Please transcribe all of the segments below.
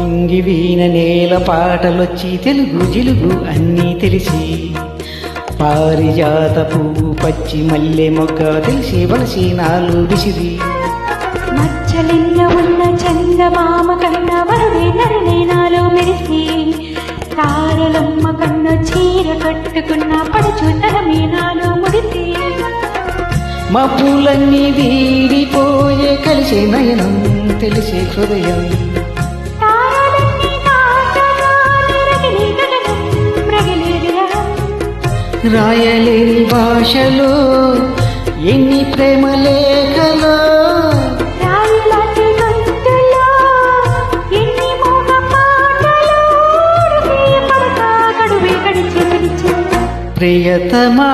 ఇంగి వీణ నేల పాటలొచ్చి తెలుగు జిలుగు అన్నీ తెలిసి. పారిజాత పువ్వు పచ్చి మల్లె మొగ్గ తెలిసి వలసి నాలు విసిరి. మచ్చలిన్న ఉన్న చందమామ కన్న వరదే నరనే నాలో మెరిసి. తారలమ్మ కన్న చీర కట్టుకున్న పడచుతనమే నాలో ముడిసి. మబ్బులన్నీ వీడిపోయే కలిసే నయనం తెలిసే హృదయం. రాయలేని భాషలో ఎన్ని ప్రేమ లేఖలో. ప్రియతమా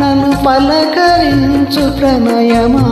నన్ను పలకరించు ప్రణయమా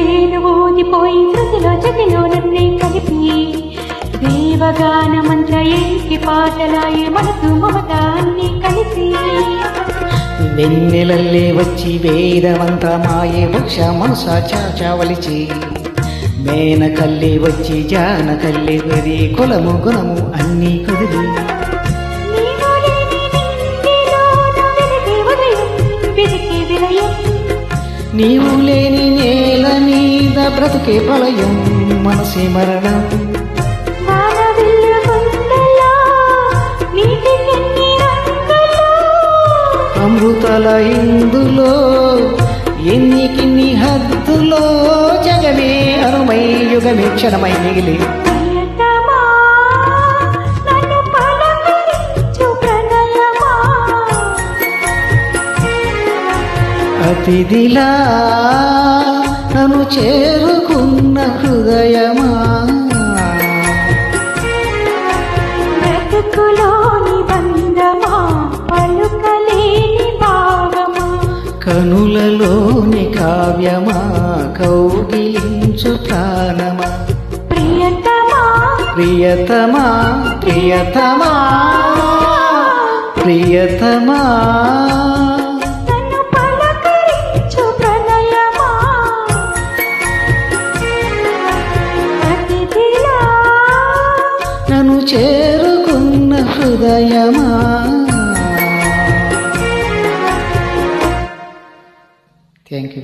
ప్రాణవాయువేదు వేణు ఊదిపోయి శృతిలో జతిలో నన్నే కలిపి దేవగాన మంత్ర ఏకి పాటలాయి మనసు మమత అన్ని కలిసి వెన్నెలల్లే వచ్చి వేదవంత మాయే వక్ష మనస చాచవలిచి. మేనకల్లి వచ్చి జానకల్లి వరి కులము గుణము అన్నీ కదిలి. నీవు లేని నేల మీద బ్రతుకే ప్రళయం మనసే మరణం. అమృతల ఇందులో ఎన్నికిన్ని హద్దులో జగమే అనుమై యుగమే క్షణమై మిగిలి అతిథిలా నన్ను చేరుకున్న హృదయమా. కనులలోని కావ్యమా? కౌగిలించు ప్రాణమా? ప్రియతమా? ప్రియతమా? ప్రియతమా? ప్రియతమా? ഹൃദയമാ താങ്ക് യു